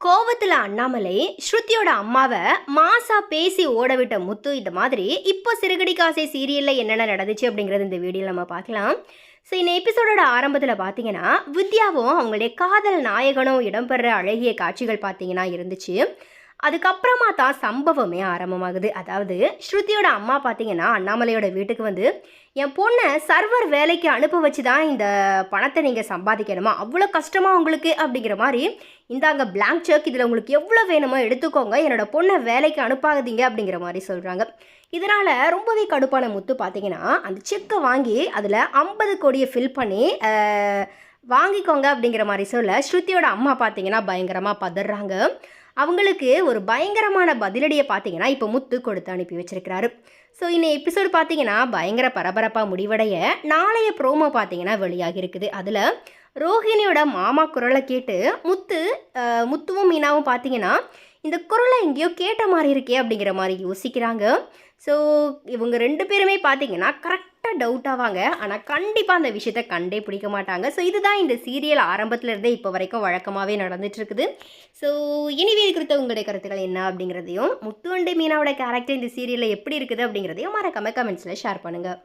கோவத்தில் அண்ணாமலை ஸ்ருதியோட அம்மாவை மாசா பேசி ஓட விட்ட முத்து இந்த மாதிரி இப்போ சிறுகடி காசை சீரியலில் என்னென்ன நடந்துச்சு அப்படிங்கிறது இந்த வீடியோவில் நம்ம பார்க்கலாம். ஸோ இந்த எபிசோடோட ஆரம்பத்தில் பார்த்தீங்கன்னா வித்யாவும் அவங்களுடைய காதல் நாயகனும் இடம்பெற அழகிய காட்சிகள் பார்த்தீங்கன்னா இருந்துச்சு. அதுக்கப்புறமா தான் சம்பவமே ஆரம்பமாகுது. அதாவது ஸ்ருதியோட அம்மா பார்த்தீங்கன்னா அண்ணாமலையோட வீட்டுக்கு வந்து என் பொண்ணை சர்வர் வேலைக்கு அனுப்ப வச்சு தான் இந்த பணத்தை நீங்கள் சம்பாதிக்கணுமா? அவ்வளோ கஷ்டமாக உங்களுக்கு? அப்படிங்கிற மாதிரி இந்தாங்க பிளாங்க் செக் இதில் உங்களுக்கு எவ்வளோ வேணுமோ எடுத்துக்கோங்க. என்னோட பொண்ணை வேலைக்கு அனுப்பாதீங்க. அப்படிங்கிற மாதிரி சொல்கிறாங்க இதனால் ரொம்பவே கடுப்பான முத்து பார்த்தீங்கன்னா அந்த செக்கை வாங்கி அதில் ஐம்பது கோடியை ஃபில் பண்ணி வாங்கிக்கோங்க அப்படிங்கிற மாதிரி சொல்ல ஸ்ருதியோட அம்மா பார்த்தீங்கன்னா பயங்கரமாக பதறாங்க. அவங்களுக்கு ஒரு பயங்கரமான பதிலடியை பார்த்தீங்கன்னா இப்போ முத்து கொடுத்து அனுப்பி வச்சிருக்கிறாரு. ஸோ இந்த எபிசோடு பார்த்தீங்கன்னா பயங்கர பரபரப்பாக முடிவடைய நாளைய ப்ரோமோ பார்த்தீங்கன்னா வெளியாகி இருக்குது. அதில் ரோஹிணியோட மாமா குரலை கேட்டு முத்து முத்துவும் மீனாவும் பார்த்தீங்கன்னா இந்த குரலை எங்கேயோ கேட்ட மாதிரி இருக்கே அப்படிங்கிற மாதிரி யோசிக்கிறாங்க. ஸோ இவங்க ரெண்டு பேருமே பார்த்தீங்கன்னா கரெக்ட் கரெக்டாக டவுட் ஆவாங்க. ஆனால் கண்டிப்பாக அந்த விஷயத்தை கண்டே பிடிக்க மாட்டாங்க. ஸோ இதுதான் இந்த சீரியல் ஆரம்பத்துலேருந்தே இப்போ வரைக்கும் வழக்கமாகவே நடந்துட்டு இருக்குது ஸோ இனிவே குறித்த உங்களுடைய கருத்துக்கள் என்ன அப்படிங்கிறதையும் முத்துவண்டி மீனாவோட கேரக்டர் இந்த சீரியலில் எப்படி இருக்குது அப்படிங்கிறதையும் மறக்காம கமெண்ட்ஸில் ஷேர் பண்ணுங்கள்